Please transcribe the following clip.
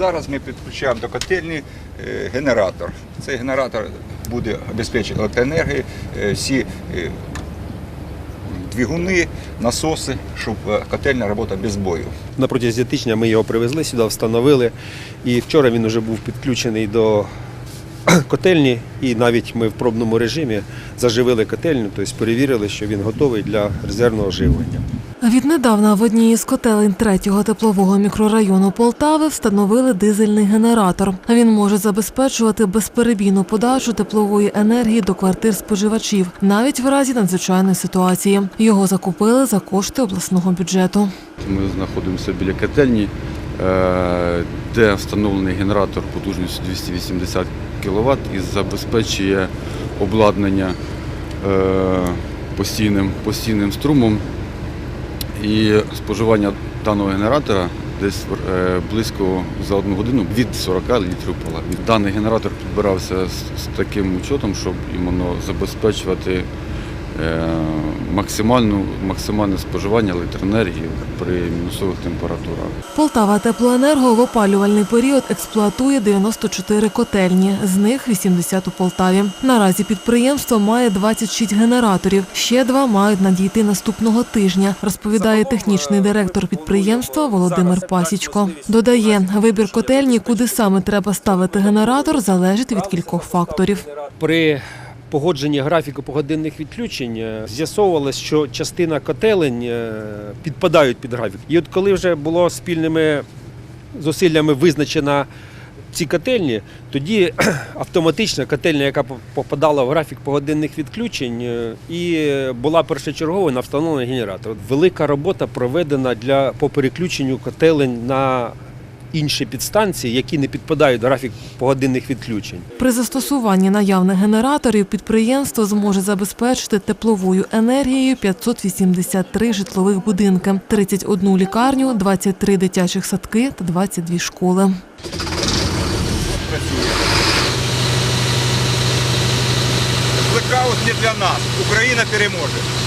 Зараз ми підключаємо до котельні е, генератор. Цей генератор буде обезпечити електроенергією е, всі е, двигуни, насоси, щоб котельня працювала без бою. На протязі тижня ми його привезли сюди, встановили. І вчора він вже був підключений до котельні, і навіть ми в пробному режимі заживили котельню, тобто перевірили, що він готовий для резервного живлення. Віднедавна в одній із котелень третього теплового мікрорайону Полтави встановили дизельний генератор. Він може забезпечувати безперебійну подачу теплової енергії до квартир споживачів, навіть в разі надзвичайної ситуації. Його закупили за кошти обласного бюджету. Ми знаходимося біля котельні, е, де встановлений генератор потужністю 280 кВт і забезпечує обладнання е, постійним, постійним струмом. І споживання даного генератора десь е, близько за одну годину від 40 літрів пала. Даний генератор підбирався з, таким учетом, щоб іменно забезпечувати максимальну, максимальне споживання електроенергії при мінусових температурах. Полтава Теплоенерго в опалювальний період експлуатує 94 котельні, з них 80 у Полтаві. Наразі підприємство має 26 генераторів. Ще два мають надійти наступного тижня, розповідає технічний директор підприємства Володимир Пасічко. Додає, вибір котельні, куди саме треба ставити генератор, залежить від кількох факторів. При погодженні графіку погодинних відключень е, з'ясовувалось, що частина котелень е, підпадають під графік. І от коли вже було спільними зусиллями визначена ці котельні, тоді автоматично котельня, яка попадала в графік погодинних відключень, е, і була першочергово на встановлений генератор. Велика робота проведена для по переключенню котелень на інші підстанції, які не підпадають в графік погодинних відключень. При застосуванні наявних генераторів підприємство зможе забезпечити тепловою енергією 583 житлових будинки, 31 лікарню, 23 дитячих садки та 22 школи. Блекаут не для нас. Україна переможе.